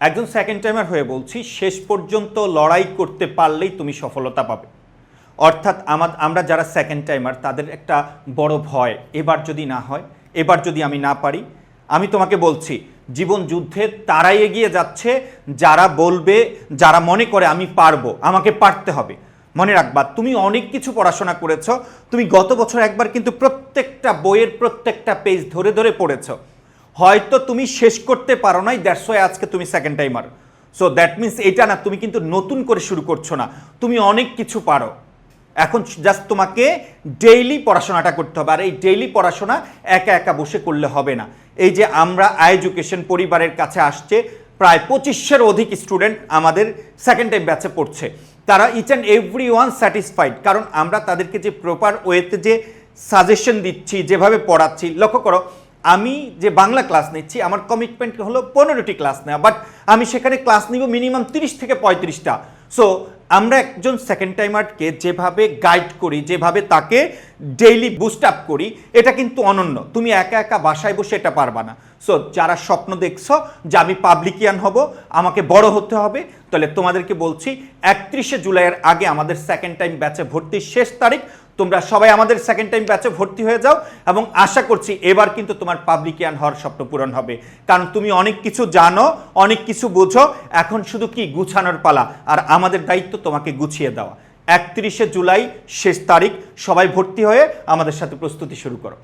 একজন second timer হয়ে বলছি, শেষ পর্যন্ত লড়াই করতে পারলেই তুমি সফলতা পাবে। অর্থাৎ আমার আমরা যারা সেকেন্ড টাইমার তাদের একটা বড় ভয়, এবার যদি না হয়, এবার যদি আমি না পারি। আমি তোমাকে বলছি, জীবন যুদ্ধে তারাই এগিয়ে যাচ্ছে, যারা বলবে, যারা মনে করে আমি পারব, আমাকে পারতে হবে। মনে রাখবা, তুমি অনেক কিছু পড়াশোনা করেছ, তুমি গত বছর একবার কিন্তু প্রত্যেকটা বইয়ের প্রত্যেকটা পেজ ধরে ধরে পড়েছো। হয়তো তুমি শেষ করতে পারো নাই দ্যাটস ওয়াই আজকে তুমি second timer so that means এটা না, তুমি কিন্তু নতুন করে শুরু করছ না, তুমি অনেক কিছু পারো। এখন জাস্ট তোমাকে ডেইলি পড়াশোনাটা করতে হবে, আর এই ডেইলি পড়াশোনা একা একা বসে করলে হবে না। এই যে আমরা আই এডুকেশন পরিবারের কাছে আসছে, প্রায় পঁচিশের অধিক স্টুডেন্ট আমাদের সেকেন্ড টাইম ব্যাচে পড়ছে। তারা each and every one satisfied কারণ আমরা তাদেরকে যে প্রপার ওয়েতে যে সাজেশন দিচ্ছি, যেভাবে পড়াচ্ছি, লক্ষ্য করো আমি যে বাংলা ক্লাস নিচ্ছি, আমার কমিটমেন্ট হলো পনেরোটি ক্লাস নেওয়া বাট আমি সেখানে ক্লাস নিব মিনিমাম তিরিশ থেকে পঁয়ত্রিশটা। সো আমরা একজন সেকেন্ড টাইমারকে যেভাবে গাইড করি, যেভাবে তাকে ডেইলি বুস্ট আপ করি, এটা কিন্তু অনন্য। তুমি একা একা বাসায় বসে এটা পারবা না। সো যারা স্বপ্ন দেখছ যে আমি পাবলিকিয়ান হব, আমাকে বড় হতে হবে, তাহলে তোমাদেরকে বলছি, একত্রিশে জুলাইয়ের আগে আমাদের সেকেন্ড টাইম ব্যাচে ভর্তির শেষ তারিখ, তোমরা সবাই আমাদের সেকেন্ড টাইম ব্যাচে ভর্তি হয়ে যাও এবং আশা করছি এবার কিন্তু তোমার পাবলিকিয়ান হওয়ার স্বপ্ন পূরণ হবে। কারণ তুমি অনেক কিছু জানো, অনেক কিছু বোঝো, এখন শুধু কি, গুছানোর পালা। আর আমাদের দায়িত্ব তোমাকে গুছিয়ে দেওয়া। একত্রিশে জুলাই শেষ তারিখ, সবাই ভর্তি হয়ে আমাদের সাথে প্রস্তুতি শুরু করো।